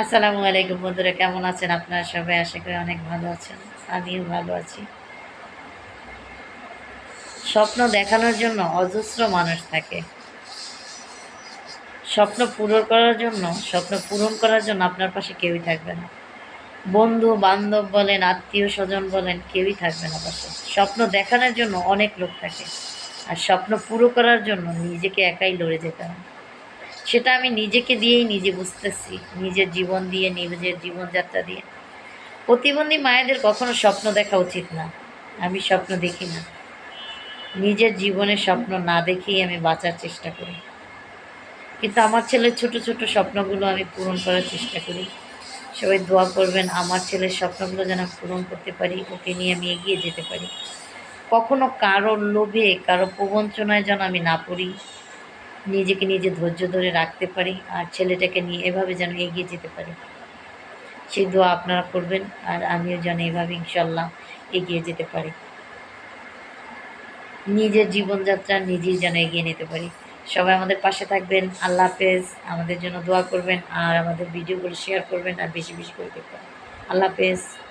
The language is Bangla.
আসসালামু আলাইকুম বন্ধুরা, কেমন আছেন আপনারা সবাই? আশা করি অনেক ভালো আছেন। আমিও ভালো আছি। স্বপ্ন দেখানোর জন্য অজস্র মানুষ থাকে। স্বপ্ন পূরণ করার জন্য, স্বপ্ন পূরণ করার জন্য আপনার পাশে কেউই থাকবে না। বন্ধু, বান্ধব বলেন, আত্মীয় স্বজন বলেন, কেউই থাকবে না পাশে। স্বপ্ন দেখানোর জন্য অনেক লোক থাকে। আর স্বপ্ন পুরো করার জন্য নিজেকে একাই লড়ে যেতে হয়। সেটা আমি নিজেকে দিয়েই নিজে বুঝতেছি। নিজের জীবন দিয়ে, নিজের জীবনযাত্রা দিয়ে। প্রতিবন্ধী মায়েদের কখনো স্বপ্ন দেখা উচিত না। আমি স্বপ্ন দেখি না। নিজের জীবনের স্বপ্ন না দেখেই আমি বাঁচার চেষ্টা করি। কিন্তু আমার ছেলের ছোট ছোট স্বপ্নগুলো আমি পূরণ করার চেষ্টা করি। সবাই দোয়া করবেন, আমার ছেলের স্বপ্নগুলো যেন পূরণ করতে পারি, ওকে নিয়ে আমি এগিয়ে যেতে পারি। কখনো কারোর লোভে কারও প্রবঞ্চনায় যেন আমি না পড়ি। নিজেকে নিজে ধৈর্য ধরে রাখতে পারি আর ছেলেটাকে নিয়ে এভাবে যেন এগিয়ে যেতে পারি। সেই দোয়া আপনারা করবেন আর আমিও যেন এভাবে ইনশাল্লাহ এগিয়ে যেতে পারি। নিজের জীবনযাত্রা নিজেই যেন এগিয়ে নিতে পারি। সবাই আমাদের পাশে থাকবেন। আল্লাহ হাফেজ। আমাদের জন্য দোয়া করবেন আর আমাদের ভিডিওগুলো শেয়ার করবেন আর বেশি বেশি করে দেখবেন। আল্লাহ হাফেজ।